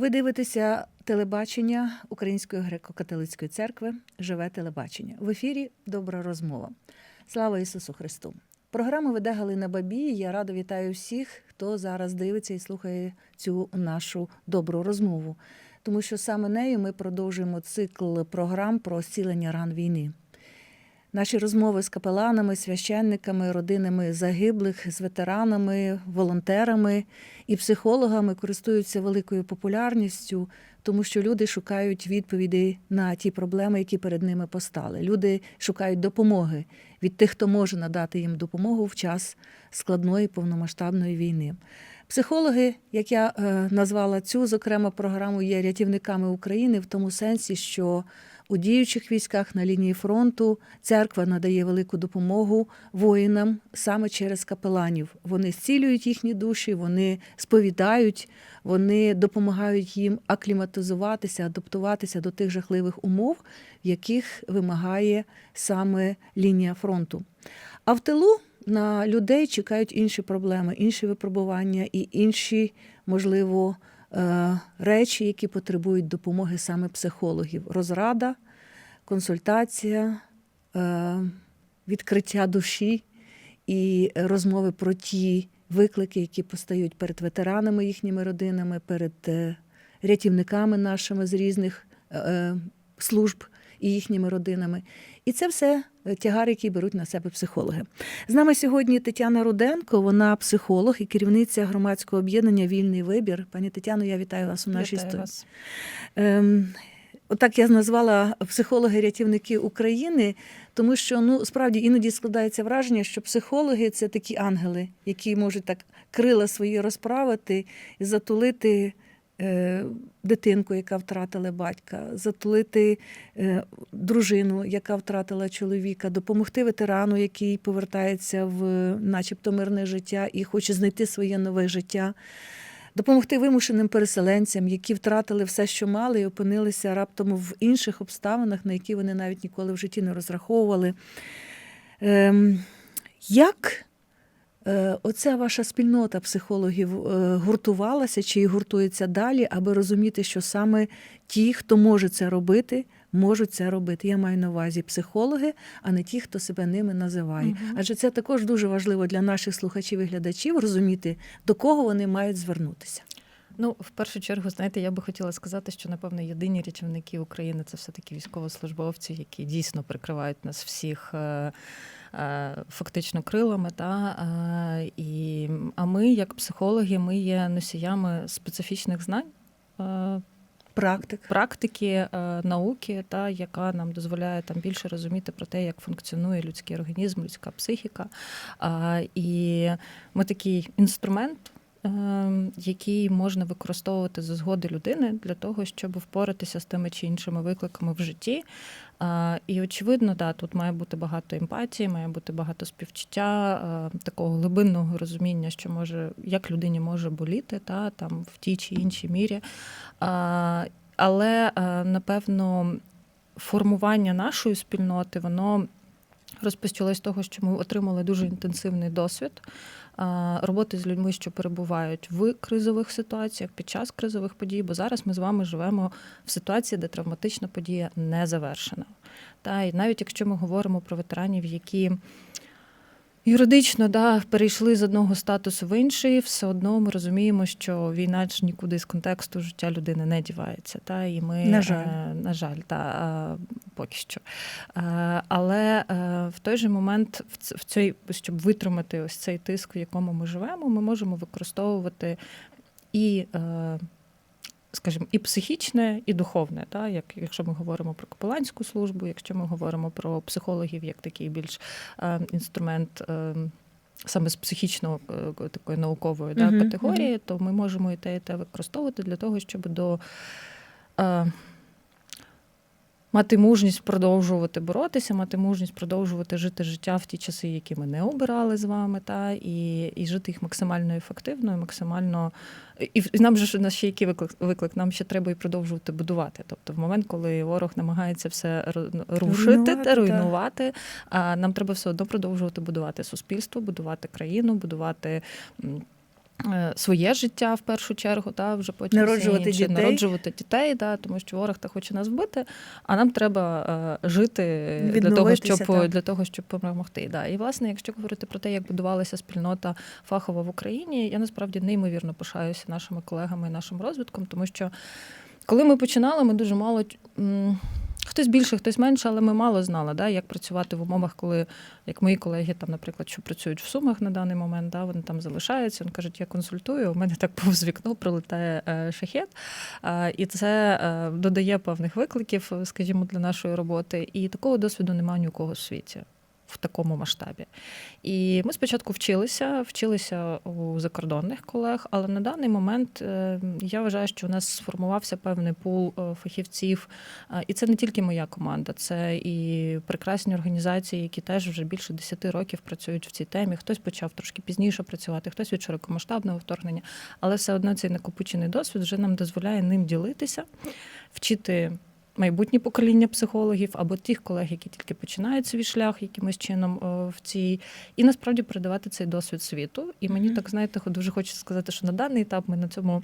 Ви дивитеся телебачення Української греко-католицької церкви Живе телебачення. В ефірі Добра розмова. Слава Ісусу Христу! Програму веде Галина Бабій. Я рада вітаю всіх, хто зараз дивиться і слухає цю нашу добру розмову, тому що саме нею ми продовжуємо цикл програм про зцілення ран війни. Наші розмови з капеланами, священниками, родинами загиблих, з ветеранами, волонтерами і психологами користуються великою популярністю, тому що люди шукають відповіді на ті проблеми, які перед ними постали. Люди шукають допомоги від тих, хто може надати їм допомогу в час складної повномасштабної війни. Психологи, як я е, назвала цю зокрема програму, є рятівниками України в тому сенсі, що у діючих військах на лінії фронту церква надає велику допомогу воїнам саме через капеланів. Вони зцілюють їхні душі, вони сповідають, вони допомагають їм акліматизуватися, адаптуватися до тих жахливих умов, яких вимагає саме лінія фронту. А в тилу на людей чекають інші проблеми, інші випробування і інші, можливо, речі, які потребують допомоги саме психологів: розрада, консультація, е, відкриття душі і розмови про ті виклики, які постають перед ветеранами, їхніми родинами, перед е, рятівниками нашими з різних е, служб і їхніми родинами. І це все тягар, який беруть на себе психологи. З нами сьогодні Тетяна Руденко, вона психолог і керівниця громадського об'єднання Вільний вибір. Пані Тетяно, я вітаю вас у нашій студії. Ем, Отак я назвала психологи-рятівники України, тому що ну справді іноді складається враження, що психологи це такі ангели, які можуть так крила свої розправити і затулити е, дитинку, яка втратила батька, затулити е, дружину, яка втратила чоловіка, допомогти ветерану, який повертається в начебто мирне життя і хоче знайти своє нове життя. Допомогти вимушеним переселенцям, які втратили все, що мали, і опинилися раптом в інших обставинах, на які вони навіть ніколи в житті не розраховували. Ем, як е, оця ваша спільнота психологів е, гуртувалася чи гуртується далі, аби розуміти, що саме ті, хто може це робити, можуть це робити. Я маю на увазі психологи, а не ті, хто себе ними називає. Мгм. Адже це також дуже важливо для наших слухачів і глядачів розуміти, до кого вони мають звернутися. Ну, в першу чергу, знаєте, я би хотіла сказати, що напевно єдині рятівники України це все таки військовослужбовці, які дійсно прикривають нас всіх. Е, Фактично крилами, та е, і а ми, як психологи, ми є носіями специфічних знань, е, Практик. практики, науки, та яка нам дозволяє там більше розуміти про те, як функціонує людський організм, людська психіка. А, І ми такий інструмент. Е, Який можна використовувати за згоди людини для того, щоб впоратися з тими чи іншими викликами в житті. І очевидно, да, тут має бути багато емпатії, має бути багато співчуття, е, такого глибинного розуміння, що може, як людині може боліти, та там в тій чи іншій мірі. Але е, напевно формування нашої спільноти воно розпочалось з того, що ми отримали дуже інтенсивний досвід роботи з людьми, що перебувають в кризових ситуаціях під час кризових подій. Бо зараз ми з вами живемо в ситуації, де травматична подія не завершена. Та і навіть якщо ми говоримо про ветеранів, які Юридично да, перейшли з одного статусу в інший, все одно ми розуміємо, що війна ж нікуди з контексту життя людини не дівається. Та, і ми, На жаль. е, на жаль, та, е, поки що. Е, але е, в той же момент, в, в цей, щоб витримати ось цей тиск, в якому ми живемо, ми можемо використовувати і. Е, Скажімо, і психічне, і духовне, та? Як якщо ми говоримо про капеланську службу, якщо ми говоримо про психологів як такий більш е, інструмент е, саме з психічного е, такої наукової да, Мгм, категорії, то ми можемо і те, і те використовувати для того, щоб до е, мати мужність продовжувати боротися, мати мужність продовжувати жити життя в ті часи, які ми не обирали з вами, та і, і жити їх максимально ефективно, і максимально і, і нам же нас ще який виклик, виклик, нам ще треба і продовжувати будувати. Тобто, в момент, коли ворог намагається все ру- рушити Руйнувати, та руйнувати, а нам треба все одно продовжувати будувати суспільство, будувати країну, будувати. Е, Своє життя в першу чергу, та вже потім Народжувати дітей. народжувати дітей, да, тому що ворог та хоче нас вбити, а нам треба е, жити для того, щоб так. для того, щоб перемогти. Да. І власне, якщо говорити про те, як будувалася спільнота фахова в Україні, я насправді неймовірно пишаюся нашими колегами і нашим розвитком, тому що коли ми починали, ми дуже мало. м, Хтось більше, хтось менше, але ми мало знали, да, як працювати в умовах, коли як мої колеги, там, наприклад, що працюють в Сумах на даний момент, да, вони там залишаються. Вони кажуть, я консультую. У мене так повз вікно пролітає е, шахет, і це е, додає певних викликів, скажімо, для нашої роботи. І такого досвіду немає ні у кого в світі. В такому масштабі. І ми спочатку вчилися, вчилися у закордонних колег, але на даний момент е, я вважаю, що у нас сформувався певний пул е, фахівців. Е, І це не тільки моя команда, це і прекрасні організації, які теж вже більше 10 років працюють в цій темі. Хтось почав трошки пізніше працювати, хтось від широкомасштабного вторгнення, але все одно цей накопичений досвід вже нам дозволяє ним ділитися, вчити. Майбутні покоління психологів або тих колег, які тільки починають свій шлях якимось чином е, в цій, і насправді передавати цей досвід світу. І мені Мгм. так знаєте, дуже хочеться сказати, що на даний етап ми на цьому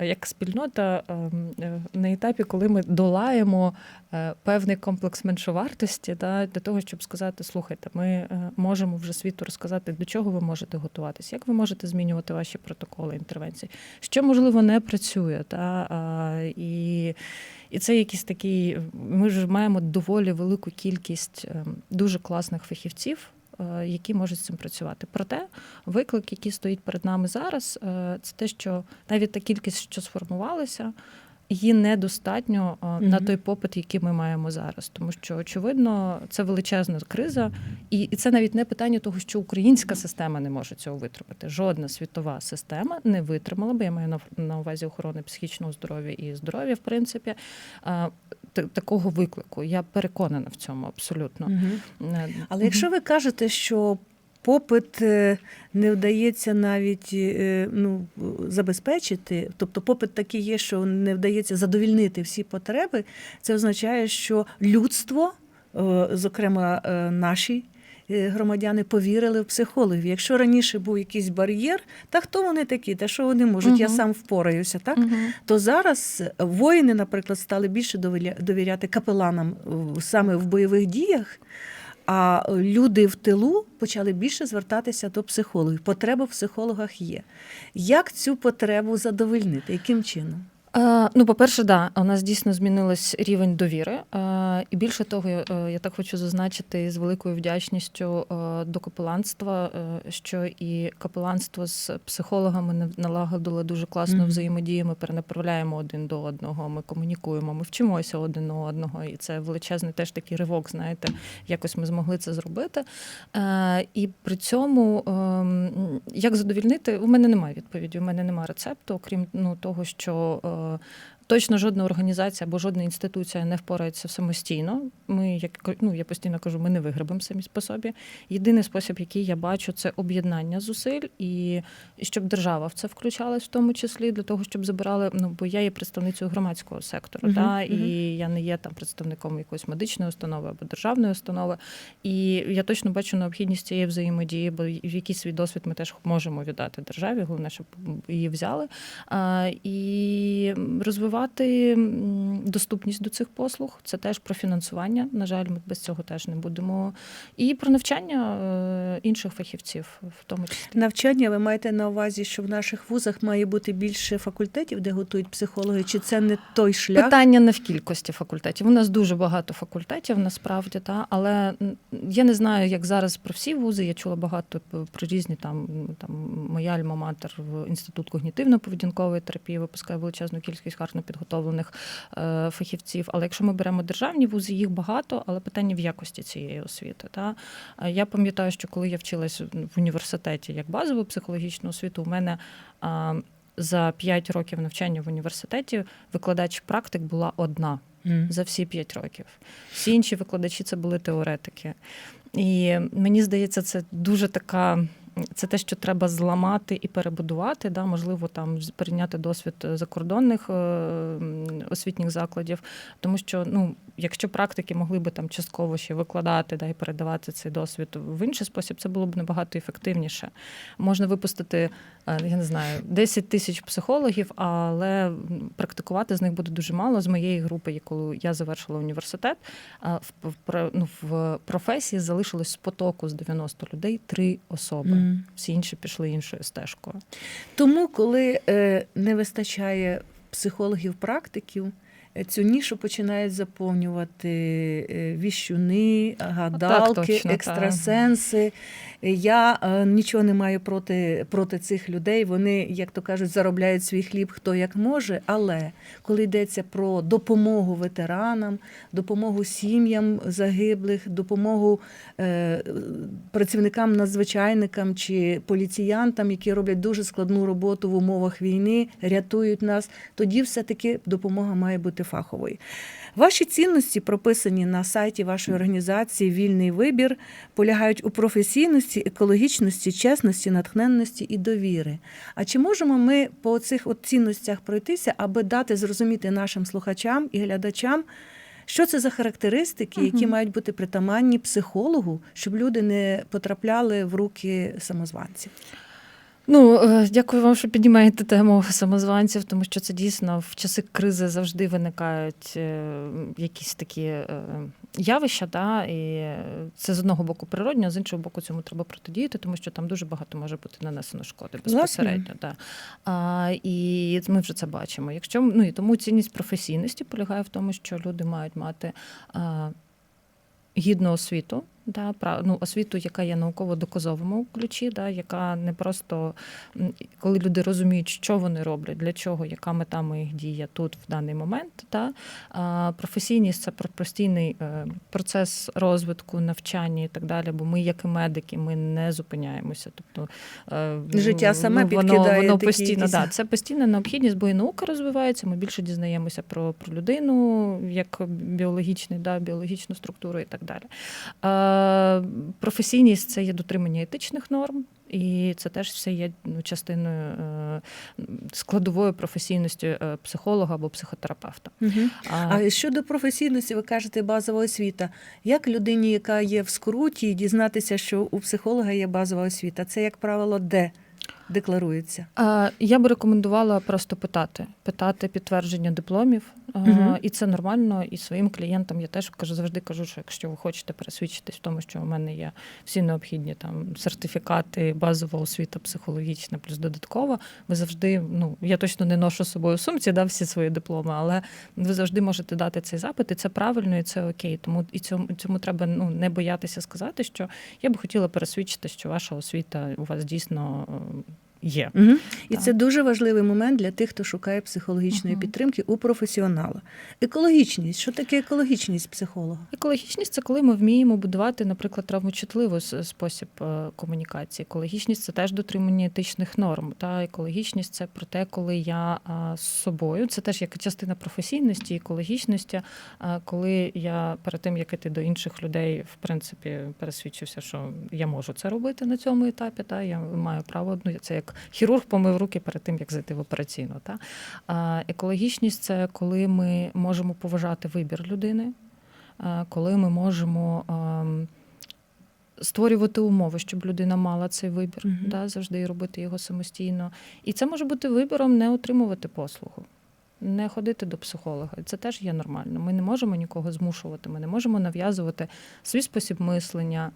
як спільнота ем, е, на етапі, коли ми долаємо е, певний комплекс меншовартості, для того, щоб сказати: слухайте, ми е, можемо вже світу розказати, до чого ви можете готуватися, як ви можете змінювати ваші протоколи інтервенцій, що можливо не працює. Та, і, і це якийсь такий. Ми ж маємо доволі велику кількість ем, дуже класних фахівців. Е, Які можуть з цим працювати. Проте виклик, який стоїть перед нами зараз, е, це те, що навіть та кількість, що сформувалася, її недостатньо е, на той попит, який ми маємо зараз. Тому що, очевидно, це величезна криза, і, і це навіть не питання того, що українська система не може цього витримати. Жодна світова система не витримала би. Я маю на, на увазі охорони психічного здоров'я і здоров'я, в принципі, та- такого виклику. Я переконана в цьому абсолютно. Е, Але якщо ви кажете, що попит е, не вдається навіть е, ну, забезпечити, тобто попит такий є, що не вдається задовільнити всі потреби, це означає, що людство, е, зокрема наші. Громадяни повірили в психологів. Якщо раніше був якийсь бар'єр, та хто вони такі, та що вони можуть, я сам впораюся, так? Мгм. то зараз воїни, наприклад, стали більше довіря- довіряти капеланам саме в бойових діях. А люди в тилу почали більше звертатися до психологів. Потреба в психологах є. Як цю потребу задовольнити? Яким чином? Е, Ну, по-перше, да, у нас дійсно змінилось рівень довіри. Е, І більше того, е, я так хочу зазначити з великою вдячністю до капеланства, що і капеланство з психологами налагодило дуже класну Мгм. взаємодію. Ми перенаправляємо один до одного, ми комунікуємо, ми вчимося один у одного. І це величезний теж такий ривок. Знаєте, якось ми змогли це зробити. І при цьому ем, як задовільнити, у мене немає відповіді, у мене немає рецепту, окрім ну, того, що точно жодна організація або жодна інституція не впорається самостійно. Ми, як ну, я постійно кажу, ми не вигребемо самі по собі. Єдиний спосіб, який я бачу, це об'єднання зусиль, і, щоб держава в це включалась, в тому числі для того, щоб забирали. Ну бо я є представницею громадського сектору, Мгм, та мгм. і я не є там представником якоїсь медичної установи або державної установи. І я точно бачу необхідність цієї взаємодії, бо в якийсь свій досвід ми теж можемо віддати державі, головне, щоб її взяли. А, І розвивати доступність до цих послуг це теж про фінансування. На жаль, ми без цього теж не будемо. І про навчання е, інших фахівців, в тому числі. Навчання ви маєте на увазі, що в наших вузах має бути більше факультетів, де готують психологи, чи це не той шлях? Питання не в кількості факультетів. У нас дуже багато факультетів, насправді, та але я не знаю, як зараз про всі вузи. Я чула багато про різні там. Там моя альма-матер в інститут когнітивно-поведінкової терапії випускає величезну кількість гарно підготовлених е, фахівців. Але якщо ми беремо державні вузи, їх багато, але питання в якості цієї освіти. Та Е, я пам'ятаю, що коли я вчилась в університеті як базову психологічну освіту, у мене. а, За 5 років навчання в університеті викладач практик була одна Мгм. за всі 5 років. Всі інші викладачі це були теоретики. І мені здається, це дуже така це те, що треба зламати і перебудувати. Да, можливо, там перейняти досвід закордонних е, освітніх закладів, тому що ну. Якщо практики могли би там частково ще викладати да, і передавати цей досвід в інший спосіб, це було б набагато ефективніше. Можна випустити, е, я не знаю, 10 тисяч психологів, але практикувати з них буде дуже мало. З моєї групи, коли я завершила університет, а в, ну, в професії залишилось з потоку з 90 людей три особи. Mm. Всі інші пішли іншою стежкою. Тому, коли е, не вистачає психологів-практиків, е, цю нішу починають заповнювати е, віщуни, гадалки, точно, екстрасенси. Е, Я е, нічого не маю проти, проти цих людей. Вони, як то кажуть, заробляють свій хліб хто як може. Але коли йдеться про допомогу ветеранам, допомогу сім'ям загиблих, допомогу е, працівникам, надзвичайникам чи поліціянтам, які роблять дуже складну роботу в умовах війни, рятують нас, тоді все-таки допомога має бути фаховою. Ваші цінності, прописані на сайті вашої організації Вільний вибір, полягають у професійності, екологічності, чесності, натхненності і довіри. А чи можемо ми по цих от цінностях пройтися, аби дати зрозуміти нашим слухачам і глядачам, що це за характеристики, які Мгм. мають бути притаманні психологу, щоб люди не потрапляли в руки самозванців? Ну, е, дякую вам, що піднімаєте тему самозванців, тому що це дійсно в часи кризи завжди виникають е, якісь такі е, явища, да, і це з одного боку природньо, а з іншого боку, цьому треба протидіяти, тому що там дуже багато може бути нанесено шкоди безпосередньо. Да. А, і ми вже це бачимо. Якщо ну і тому цінність професійності полягає в тому, що люди мають мати. А, Гідну освіту, да, ну, освіту, яка є науково-доказовому ключі, да, яка не просто коли люди розуміють, що вони роблять, для чого, яка мета моїх дій тут в даний момент. Да, а професійність це постійний е, процес розвитку, навчання і так далі. Бо ми, як і медики, ми не зупиняємося. Тобто е, Життя саме ну, воно, підкидає воно постійно. Да, це постійна необхідність, бо і наука розвивається. Ми більше дізнаємося про, про людину як біологічний, да, біологічну структуру і так далі. Е, професійність це є дотримання етичних норм. І це теж все є ну, частиною е, складовою професійності е, психолога або психотерапевта. Угу. А, А щодо професійності, ви кажете базова освіта. Як людині, яка є в скруті, дізнатися, що у психолога є базова освіта? Це, як правило, де декларується? А, Я би рекомендувала просто питати, питати підтвердження дипломів, А, і це нормально. І своїм клієнтам я теж кажу, завжди кажу, що якщо ви хочете пересвідчитись в тому, що у мене є всі необхідні там сертифікати, базова освіта, психологічна, плюс додаткова, ви завжди, ну я точно не ношу з собою в сумці, да, всі свої дипломи, але ви завжди можете дати цей запит, і це правильно, і це окей. Тому і цьому цьому треба ну не боятися сказати, що я би хотіла пересвідчити, що ваша освіта у вас дійсно е, є. Угу. І Так. це дуже важливий момент для тих, хто шукає психологічної Мгм. підтримки у професіонала. Екологічність. Що таке екологічність психолога? Екологічність це коли ми вміємо будувати, наприклад, травмочутливий спосіб е, комунікації. Екологічність це теж дотримання етичних норм. Та екологічність це про те, коли я з собою, це теж як частина професійності, екологічності. Коли я перед тим, як іти до інших людей, в принципі, пересвідчився, що я можу це робити на цьому етапі. Та я маю право. Ну це як хірург помив руки перед тим, як зайти в операційну. Та екологічність це коли ми можемо поважати вибір людини коли ми можемо ем, створювати умови, щоб людина мала цей вибір, Мгм. да, завжди і робити його самостійно. І це може бути вибором не отримувати послугу. Не ходити до психолога, це теж є нормально. Ми не можемо нікого змушувати, ми не можемо нав'язувати свій спосіб мислення,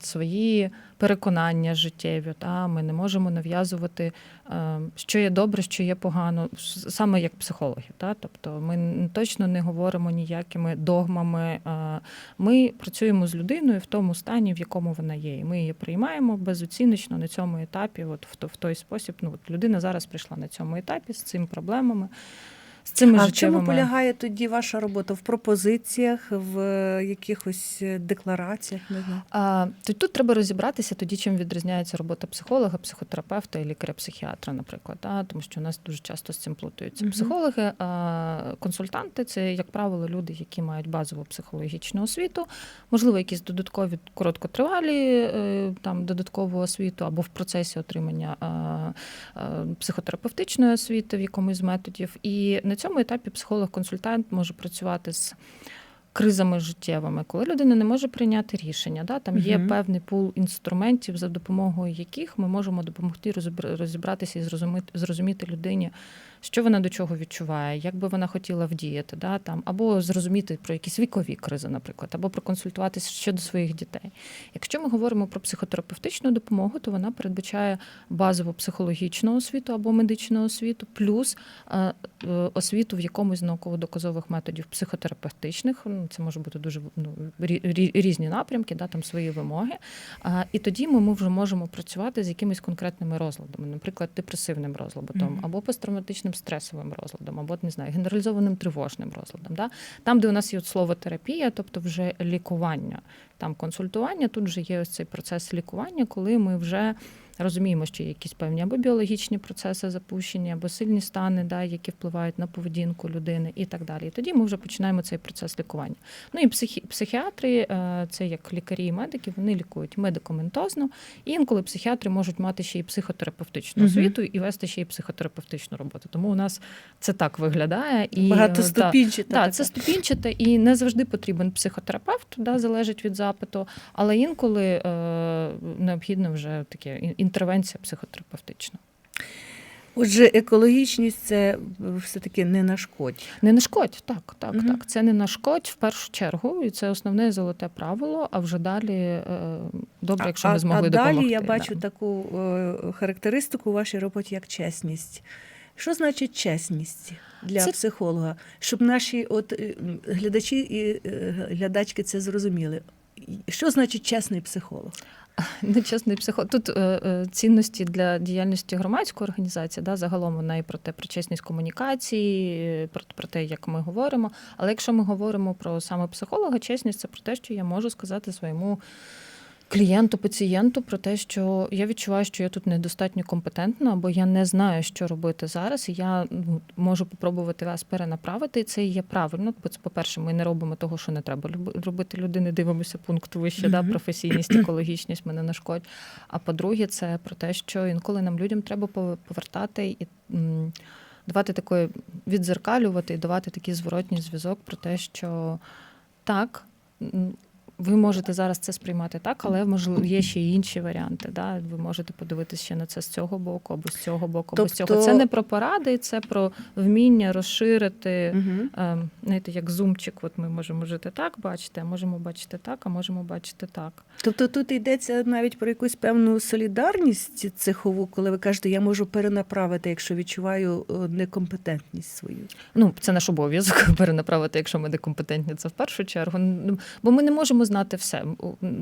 свої переконання життєві. Та ми не можемо нав'язувати, е, що є добре, що є погано, саме як психологи. Та? Тобто ми точно не говоримо ніякими догмами. е, Ми працюємо з людиною в тому стані, в якому вона є. І ми її приймаємо безоціночно на цьому етапі. От в, той спосіб. Ну, от людина зараз прийшла на цьому етапі з цими проблемами. З цими А в чому полягає тоді ваша робота? В пропозиціях, в е, якихось е, деклараціях? Не знаю. А, то тут треба розібратися тоді, чим відрізняється робота психолога, психотерапевта і лікаря-психіатра, наприклад, да? тому що у нас дуже часто з цим плутаються. Мгм. Психологи, а, консультанти це, як правило, люди, які мають базову психологічну освіту, можливо, якісь додаткові короткотривалі е, там додаткову освіту або в процесі отримання а, а, психотерапевтичної освіти в якомусь з методів. І на цьому етапі психолог-консультант може працювати з кризами життєвими, коли людина не може прийняти рішення. Да? Там є Мгм. певний пул інструментів, за допомогою яких ми можемо допомогти розібратися і зрозуміти людині, що вона до чого відчуває, як би вона хотіла вдіяти, да? там, або зрозуміти про якісь вікові кризи, наприклад, або проконсультуватися щодо своїх дітей. Якщо ми говоримо про психотерапевтичну допомогу, то вона передбачає базову психологічну освіту або медичну освіту, плюс е, е, освіту в якомусь з науково-доказових методів психотерапевтичних. Ну, Це може бути дуже ну, рі- рі- різні напрямки, да, там свої вимоги. І тоді ми, вже можемо працювати з якимись конкретними розладами, наприклад, депресивним розладом, або посттравматичним стресовим розладом, або не знаю, генералізованим тривожним розладом. Да? Там, де у нас є от слово терапія, тобто вже лікування, там консультування, тут вже є ось цей процес лікування, коли ми вже розуміємо, що є якісь певні або біологічні процеси запущені, або сильні стани, да, які впливають на поведінку людини і так далі. І тоді ми вже починаємо цей процес лікування. Ну і психі, психіатри, е, це як лікарі і медики, вони лікують медикаментозно. І інколи психіатри можуть мати ще й психотерапевтичну освіту і вести ще й психотерапевтичну роботу. Тому у нас це так виглядає. І, е, Багатоступінчата так, така. це ступінчате і не завжди потрібен психотерапевт, да, залежить від запиту, але інколи е, необхідно вже таке інтервенція психотерапевтична. Отже, екологічність це все-таки не нашкодь. Не нашкодь, так, так, Мгм. так. Це не нашкодь в першу чергу, і це основне золоте правило. А вже далі е, добре, якщо а, ми змогли а допомогти. далі я да. бачу таку е, характеристику у вашій роботі як чесність. Що значить чесність для Це- психолога? Щоб наші от е, глядачі і глядачки це зрозуміли. Що значить чесний психолог? Нечесний психолог. Тут е, е, цінності для діяльності громадської організації, да, загалом вона і про те, про чесність комунікації, про, про те, як ми говоримо. Але якщо ми говоримо про саме психолога, чесність це про те, що я можу сказати своєму клієнту, пацієнту про те, що я відчуваю, що я тут недостатньо компетентна, або я не знаю, що робити зараз, і я ну, можу попробувати вас перенаправити, і це є правильно. Бо це, по-перше, ми не робимо того, що не треба робити людини, дивимося пункт вище, да, професійність, екологічність, ми не нашкодь. А по-друге, це про те, що інколи нам людям треба пов- повертати і. Давати такої відзеркалювати і давати такий зворотній зв'язок про те, що так, ви можете зараз це сприймати так, але можливо є ще й інші варіанти. Да? Ви можете подивитися ще на це з цього боку, або з цього боку, або з цього. Тобто- Це не про поради, це про вміння розширити. Угу. Ем, знаєте, як зумчик, от ми можемо жити так, бачити, а можемо бачити так, а можемо бачити так. Тобто тут йдеться навіть про якусь певну солідарність цехову, коли ви кажете, я можу перенаправити, якщо відчуваю е, некомпетентність свою. Ну, це наш обов'язок перенаправити, якщо ми некомпетентні, це в першу чергу. Ну, Бо ми не можемо знати все.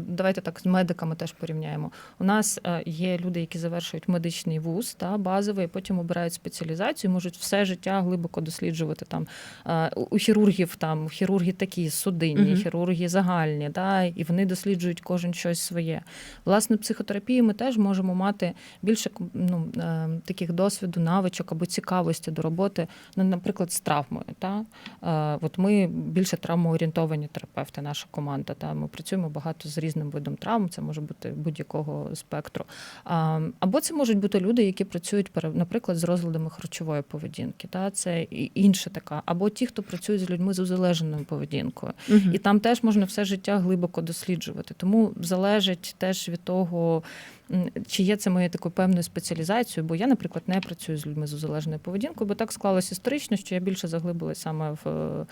Давайте так з медиками теж порівняємо. У нас е, є люди, які завершують медичний вуз, та базовий, потім обирають спеціалізацію, можуть все життя глибоко досліджувати там е, у хірургів. Там хірурги такі судинні, Мгм. хірурги загальні, да, і вони досліджують кожен щось своє. Власне, психотерапії ми теж можемо мати більше ну, е, таких досвіду, навичок або цікавості до роботи, ну, наприклад, з травмою. Та? От ми більше травмоорієнтовані терапевти, наша команда. Та? Ми працюємо багато з різним видом травм, це може бути будь-якого спектру. Або це можуть бути люди, які працюють, наприклад, з розладами харчової поведінки. Та? Це інша така. Або ті, хто працюють з людьми з узалеженою поведінкою. І там теж можна все життя глибоко досліджувати. Тому залежить теж від того, чи є це моєю такою певною спеціалізацією. Бо я, наприклад, не працюю з людьми з узалежною поведінкою, бо так склалось історично, що я більше заглибилася саме в.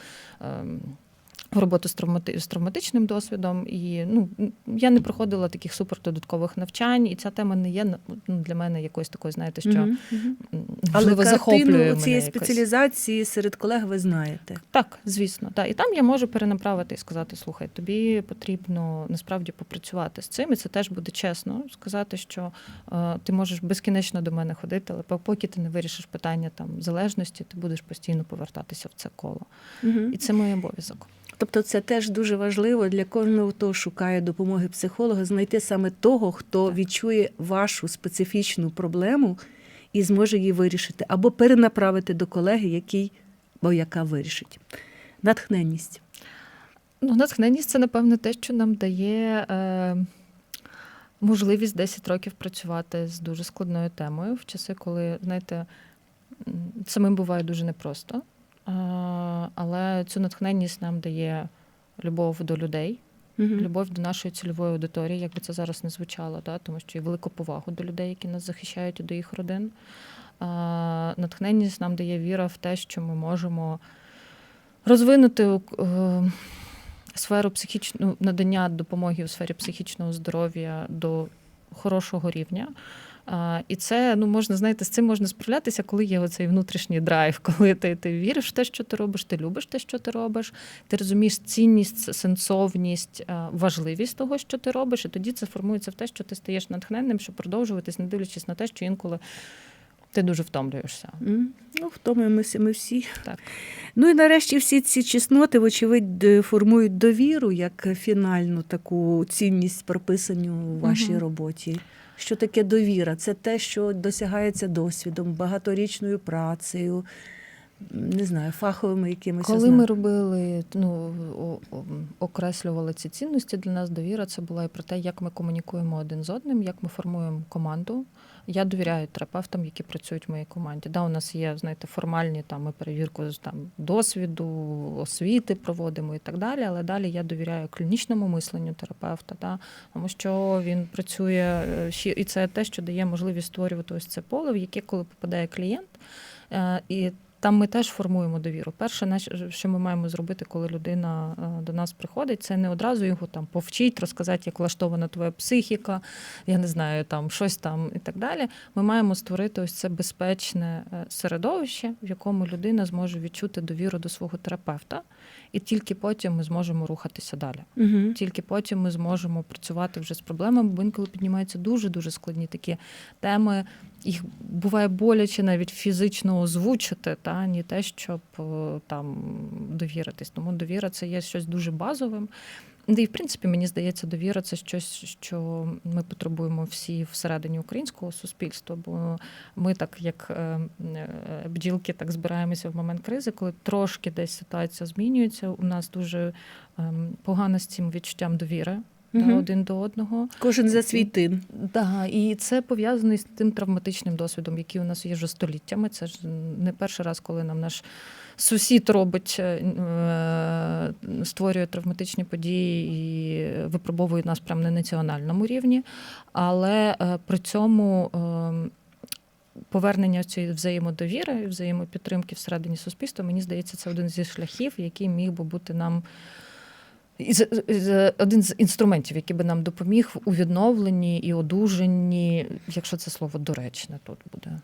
Роботу з, травмати... з травматичним досвідом. І ну, я не проходила таких супердодаткових навчань, і ця тема не є ну, для мене якоюсь такою, знаєте, що Мгм, мгм. м, Але можливо, захоплює цієї якось. спеціалізації серед колег ви знаєте. Так, звісно, так. І там я можу перенаправити і сказати: слухай, тобі потрібно насправді попрацювати з цим, і це теж буде чесно сказати, що е, ти можеш безкінечно до мене ходити, але поки ти не вирішиш питання там залежності, ти будеш постійно повертатися в це коло. Мгм. І це мій обов'язок. Тобто це теж дуже важливо для кожного, хто шукає допомоги психолога, знайти саме того, хто Так. відчує вашу специфічну проблему і зможе її вирішити, або перенаправити до колеги, який або яка вирішить. Натхненність. Ну, натхненність це, напевне, те, що нам дає е, можливість 10 років працювати з дуже складною темою в часи, коли, знаєте, самим буває дуже непросто. Е, але цю натхненність нам дає любов до людей, Мгм. любов до нашої цільової аудиторії, як би це зараз не звучало, да? тому що і велику повагу до людей, які нас захищають, і до їх родин. А, натхненність нам дає віра в те, що ми можемо розвинути е, сферу психічного надання допомоги у сфері психічного здоров'я до хорошого рівня. А, і це ну можна знаєте, з цим можна справлятися, коли є оцей внутрішній драйв, коли ти, ти віриш в те, що ти робиш, ти любиш те, що ти робиш, ти розумієш цінність, сенсовність, е, важливість того, що ти робиш, і тоді це формується в те, що ти стаєш натхненним, щоб продовжуватись, не дивлячись на те, що інколи ти дуже втомлюєшся. Ну, втомуємося ми всі. Так. Ну і нарешті всі ці чесноти, вочевидь, формують довіру як фінальну таку цінність прописану у вашій Мгм. роботі. Що таке довіра? Це те, що досягається досвідом, багаторічною працею, не знаю, фаховими якимись Коли ознаками. ми робили, ну окреслювали ці цінності, для нас довіра це була і про те, як ми комунікуємо один з одним, як ми формуємо команду. Я довіряю терапевтам, які працюють в моїй команді. Да, у нас є, знаєте, формальні там ми перевірку там досвіду, освіти проводимо і так далі. Але далі я довіряю клінічному мисленню терапевта, да, тому що він працює е, і це те, що дає можливість створювати ось це поле, в яке коли попадає клієнт. е, І там ми теж формуємо довіру. Перше, що ми маємо зробити, коли людина е, до нас приходить, це не одразу його там повчить, розказати, як влаштована твоя психіка, я не знаю, там щось там і так далі. Ми маємо створити ось це безпечне е, середовище, в якому людина зможе відчути довіру до свого терапевта, і тільки потім ми зможемо рухатися далі. Угу. Тільки потім ми зможемо працювати вже з проблемами, бо інколи піднімаються дуже дуже складні такі теми. Їх буває боляче навіть фізично озвучити, та ні те, щоб е, там довіритись. Тому довіра це є щось дуже базовим. І в принципі, мені здається, довіра це щось, що ми потребуємо всі всередині українського суспільства. Бо ми, так як е, е, бджілки, так збираємося в момент кризи, коли трошки десь ситуація змінюється. У нас дуже ем, погано з цим відчуттям довіри та, один до одного. Кожен за свій тин. Да, і це пов'язано з тим травматичним досвідом, який у нас є вже століттями. Це ж не перший раз, коли нам наш сусід робить, е, е, створює травматичні події і випробовує нас прямо на національному рівні. Але е, при цьому повернення цієї взаємодовіри і взаємопідтримки всередині суспільства, мені здається, це один зі шляхів, який міг би бути нам. Один з інструментів, який би нам допоміг у відновленні і одужанні, якщо це слово доречне тут буде.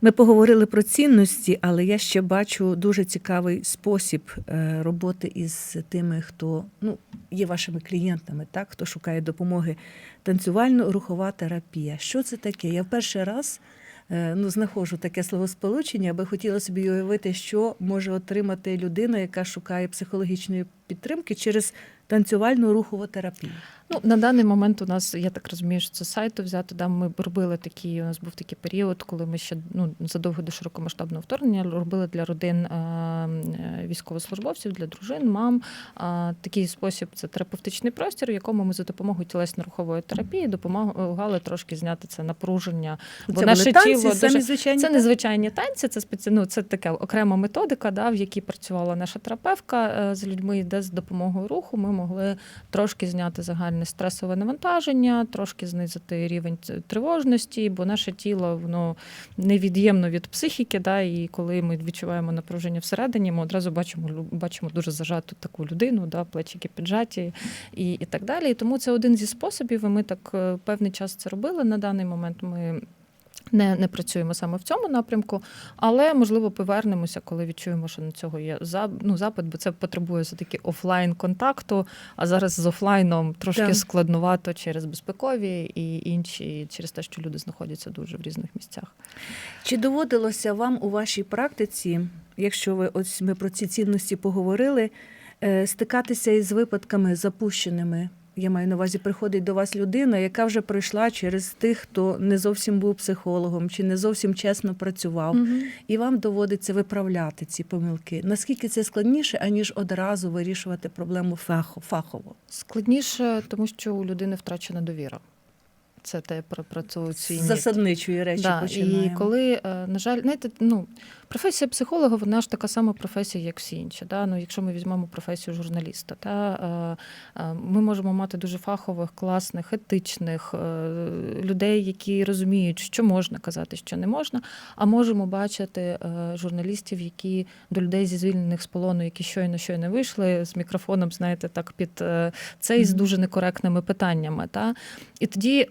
Ми поговорили про цінності, але я ще бачу дуже цікавий спосіб е, роботи із тими, хто ну, є вашими клієнтами, так, хто шукає допомоги. Танцювально-рухова терапія. Що це таке? Я в перший раз ну, знаходжу таке словосполучення, аби хотіла собі уявити, що може отримати людина, яка шукає психологічної підтримки через танцювальну рухову терапію. Ну, на даний момент у нас, я так розумію, що це сайту взяти. Да, ми робили такий, у нас був такий період, коли ми ще ну, задовго до широкомасштабного вторгнення робили для родин е, е, військовослужбовців, для дружин, мам. А, такий спосіб це терапевтичний простір, в якому ми за допомогою тілесно-рухової терапії допомагали трошки зняти це напруження. Бо це наше були танці, тіло дуже- звичайні Це незвичайні танці, це спеці... ну, це така окрема методика, да, в якій працювала наша терапевтка е, з людьми, де з допомогою руху ми могли трошки зняти загальне нормальне стресове навантаження, трошки знизити рівень тривожності, бо наше тіло воно невід'ємно від психіки. Да, і коли ми відчуваємо напруження всередині, ми одразу бачимо бачимо дуже зажату таку людину, да, плечики піджаті і, і так далі. І тому це один зі способів. І ми так е, певний час це робили. На даний момент ми. Не, не працюємо саме в цьому напрямку, але можливо повернемося, коли відчуємо, що на цього є за- ну, запит, бо це потребує все таки офлайн контакту. А зараз з офлайном трошки Так. складнувато через безпекові і інші, через те, що люди знаходяться дуже в різних місцях. Чи доводилося вам у вашій практиці, якщо ви ось ми про ці цінності поговорили, е, стикатися із випадками запущеними? Я маю на увазі, приходить до вас людина, яка вже пройшла через тих, хто не зовсім був психологом чи не зовсім чесно працював, і вам доводиться виправляти ці помилки. Наскільки це складніше, аніж одразу вирішувати проблему фахово? Складніше, тому що у людини втрачена довіра. Це те про, про цю засадничої речі Да, починаємо. і коли, е, на жаль, знаєте, ну, професія психолога, вона ж така сама професія, як всі інші. Да? Ну, якщо ми візьмемо професію журналіста, та, е, е, ми можемо мати дуже фахових, класних, етичних е, людей, які розуміють, що можна казати, що не можна, а можемо бачити журналістів, які до людей зі звільнених з полону, які щойно щойно вийшли з мікрофоном, знаєте, так під цей з дуже некоректними питаннями. Та? І тоді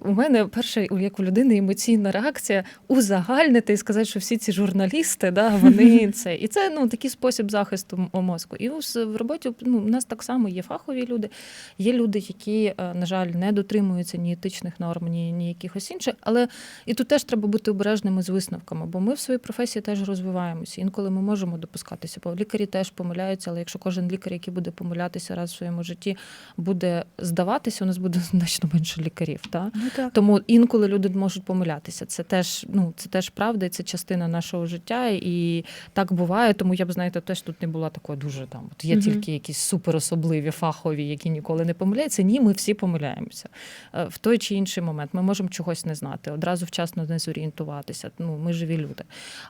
у мене перша, як у людини, емоційна реакція узагальнити і сказати, що всі ці журналісти, да, вони це. І це ну, такий спосіб захисту мозку. І ус- в роботі ну, у нас так само є фахові люди, є люди, які, е, на жаль, не дотримуються ні етичних норм, ні, ні якихось інших. Але і тут теж треба бути обережними з висновками, бо ми в своїй професії теж розвиваємося. Інколи ми можемо допускатися, бо лікарі теж помиляються, але якщо кожен лікар, який буде помилятися раз в своєму житті, буде здаватися, у нас буде значно менше лікарів. Та? Ну, так. Тому інколи люди можуть помилятися. Це теж, ну, це теж правда, і це частина нашого життя. І так буває. Тому я б знаєте, теж тут не була такою дуже там. От є Мгм. тільки якісь суперособливі фахові, які ніколи не помиляються. Ні, ми всі помиляємося Е, в той чи інший момент. Ми можемо чогось не знати, одразу вчасно не зорієнтуватися. Ну, ми живі люди.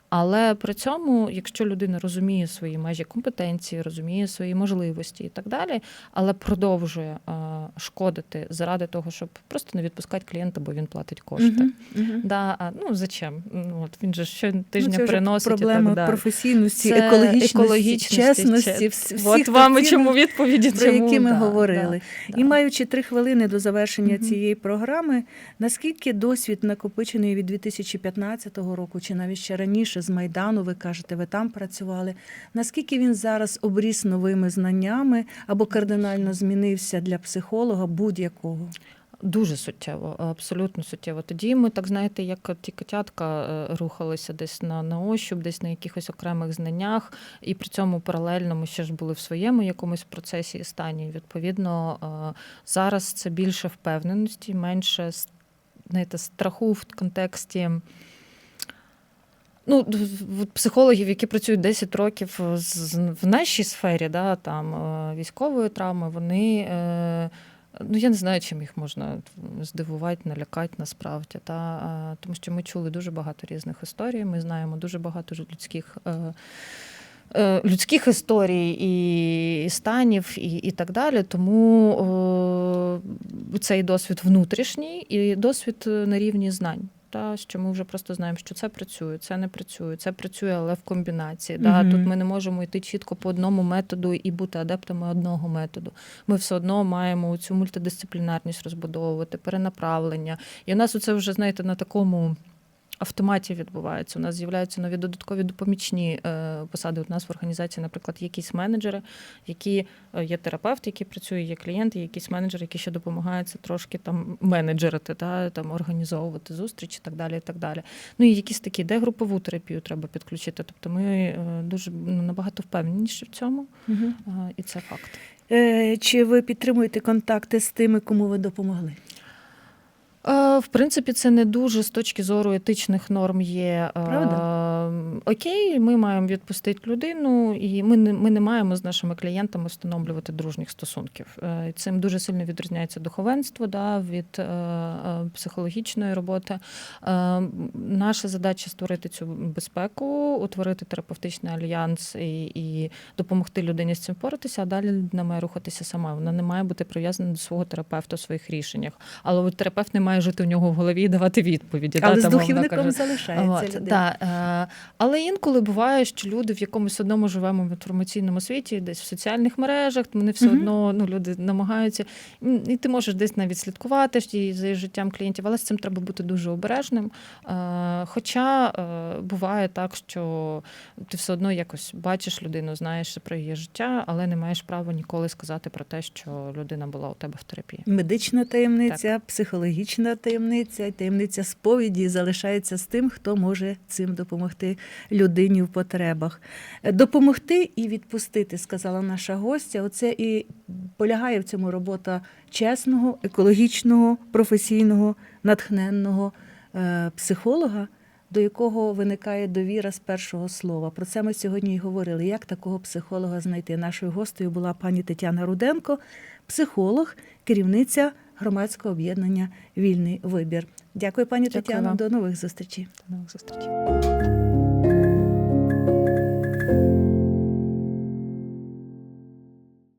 Але при цьому, якщо людина розуміє свої межі компетенції, розуміє свої можливості і так далі, але продовжує е, шкодити заради того, щоб просто не відпускати клієнта, бо він платить кошти. Мгм, мгм. Да, а, ну зачем? Ну, от він же щотижня Ну, це вже приносить проблеми і так далі. професійності, Це екологічності, екологічності, чесності, че- всіх От вам і чому відповіді про які ми да, говорили. да, І да. маючи три хвилини до завершення Мгм. цієї програми, наскільки досвід накопичений від 2015 року, чи навіть ще раніше з Майдану, ви кажете, ви там працювали, наскільки він зараз обріс новими знаннями або кардинально змінився для психолога будь-якого? Дуже суттєво, абсолютно суттєво. Тоді ми, так знаєте, як ті котятка е, рухалися десь на, на ощуп, десь на якихось окремих знаннях, і при цьому паралельно ми ще ж були в своєму якомусь процесі і стані. Відповідно, е, зараз це більше впевненості, менше знаєте, страху в контексті. Ну, психологів, які працюють 10 років в нашій сфері, да, там е, військової травми, вони. Е, Ну, я не знаю, чим їх можна здивувати, налякати насправді. Та? Тому що ми чули дуже багато різних історій, ми знаємо дуже багато людських. е, е, Людських історій і, станів, і, і так далі. Тому цей досвід внутрішній і досвід е, на рівні знань. Та, що ми вже просто знаємо, що це працює, це не працює, це працює, але в комбінації. Да? Мгм. Тут ми не можемо йти чітко по одному методу і бути адептами одного методу ми все одно маємо цю мультидисциплінарність розбудовувати, перенаправлення. І у нас це вже, знаєте, на такому. Автоматі відбувається. У нас з'являються нові додаткові допомічні е, посади. У нас в організації, наприклад, якісь менеджери, які е, є терапевт, який працює, є клієнти, якісь менеджери, які ще допомагають це трошки там менеджерити, та там організовувати зустрічі, і так далі. І так далі. Ну і якісь такі, де групову терапію треба підключити. Тобто ми е, дуже ну, набагато впевненіші в цьому, е, і це факт. Чи ви підтримуєте контакти з тими, кому ви допомогли? Е, в принципі, це не дуже з точки зору етичних норм є. е, Правда? Окей, ми маємо відпустити людину, і ми не, ми не маємо з нашими клієнтами встановлювати дружніх стосунків. Е, Цим дуже сильно відрізняється духовенство да, від психологічної роботи. Наша задача створити цю безпеку, утворити терапевтичний альянс і, і допомогти людині з цим впоратися, а далі людина має рухатися сама. Вона не має бути прив'язана до свого терапевта в своїх рішеннях. Але терапевт не має жити у нього в голові і давати відповіді. Але да, з духівником кажучи. залишається От, людина. да, е, але інколи буває, що люди в якомусь одному живемо в інформаційному світі, десь в соціальних мережах, вони все Мгм. одно ну, люди намагаються. І ти можеш десь навіть слідкувати ж за життям клієнтів, але з цим треба бути дуже обережним. Е, Хоча е, буває так, що ти все одно якось бачиш людину, знаєш про її життя, але не маєш права ніколи сказати про те, що людина була у тебе в терапії. Медична таємниця, психологічна таємниця, і таємниця сповіді залишається з тим, хто може цим допомогти людині в потребах. Допомогти і відпустити, сказала наша гостя. Оце і полягає в цьому робота чесного, екологічного, професійного, натхненного е, психолога. До якого виникає довіра з першого слова. Про це ми сьогодні і говорили. Як такого психолога знайти? Нашою гостею була пані Тетяна Руденко, психолог, керівниця громадського об'єднання Вільний вибір. Дякую, пані Дякую Тетяно. вам. До нових зустрічей. До нових зустрічей.